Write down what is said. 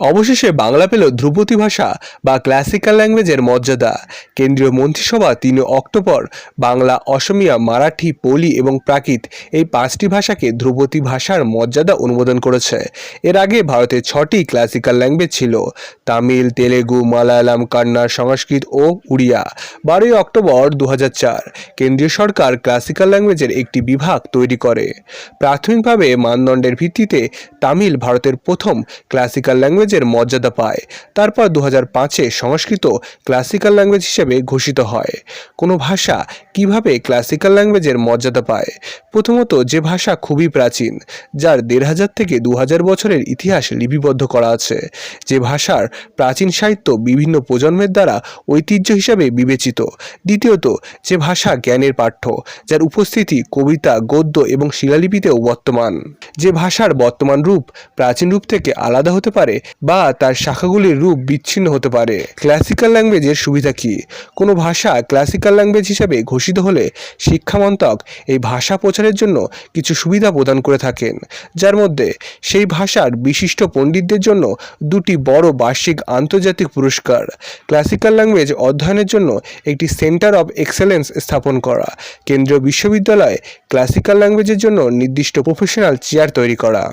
অবশেষে বাংলা পেল ধ্রুপদী ভাষা বা ক্লাসিক্যাল ল্যাঙ্গুয়েজের মর্যাদা। কেন্দ্রীয় মন্ত্রিসভা তিন অক্টোবর বাংলা, অসমিয়া, মারাঠি, পলি এবং প্রাকৃত এই পাঁচটি ভাষাকে ধ্রুপদী ভাষার মর্যাদা অনুমোদন করেছে। এর আগে ভারতে ছটি ক্লাসিক্যাল ল্যাঙ্গুয়েজ ছিল, তামিল, তেলেগু, মালায়ালাম, কান্নাড়, সংস্কৃত ও উড়িয়া। বারোই অক্টোবর দু হাজার চার কেন্দ্রীয় সরকার ক্লাসিক্যাল ল্যাঙ্গুয়েজের একটি বিভাগ তৈরি করে। প্রাথমিকভাবে মানদণ্ডের ভিত্তিতে তামিল ভারতের প্রথম ক্লাসিক্যাল ল্যাঙ্গুয়েজের মর্যাদা পায়। তারপর দু হাজার পাঁচে সংস্কৃত ক্লাসিক্যাল ল্যাঙ্গুয়েজ হিসেবে ঘোষিত হয়। কোনো ভাষা কীভাবে ক্লাসিক্যাল ল্যাঙ্গুয়েজের মর্যাদা পায়? প্রথমত যে ভাষা খুবই প্রাচীন, যার দেড় হাজার থেকে দু হাজার বছরের ইতিহাস লিপিবদ্ধ করা আছে। যে ভাষার প্রাচীন সাহিত্য বিভিন্ন প্রজন্মের দ্বারা ঐতিহ্য হিসাবে বিবেচিত। দ্বিতীয়ত, যে ভাষা জ্ঞানের পাঠ্য, যার উপস্থিতি কবিতা, গদ্য এবং শিলালিপিতেও বর্তমান। যে ভাষার বর্তমান রূপ প্রাচীন রূপ থেকে আলাদা হতে পারে বা তার শাখাগুলির রূপ বিচ্ছিন্ন হতে পারে। ক্লাসিক্যাল ল্যাঙ্গুয়েজের সুবিধা কি? কোনো ভাষা ক্লাসিক্যাল ল্যাঙ্গুয়েজ হিসাবে ঘোষিত হলে শিক্ষামন্তক এই ভাষা প্রচারের জন্য কিছু সুবিধা প্রদান করে থাকেন, যার মধ্যে সেই ভাষার বিশিষ্ট পণ্ডিতদের জন্য দুটি বড় বার্ষিক আন্তর্জাতিক পুরস্কার, ক্লাসিক্যাল ল্যাঙ্গুয়েজ অধ্যয়নের জন্য একটি সেন্টার অব এক্সেলেন্স স্থাপন করা, কেন্দ্রীয় বিশ্ববিদ্যালয়ে ক্লাসিক্যাল ল্যাঙ্গুয়েজের জন্য নির্দিষ্ট প্রফেশনাল চেয়ার তৈরি করা।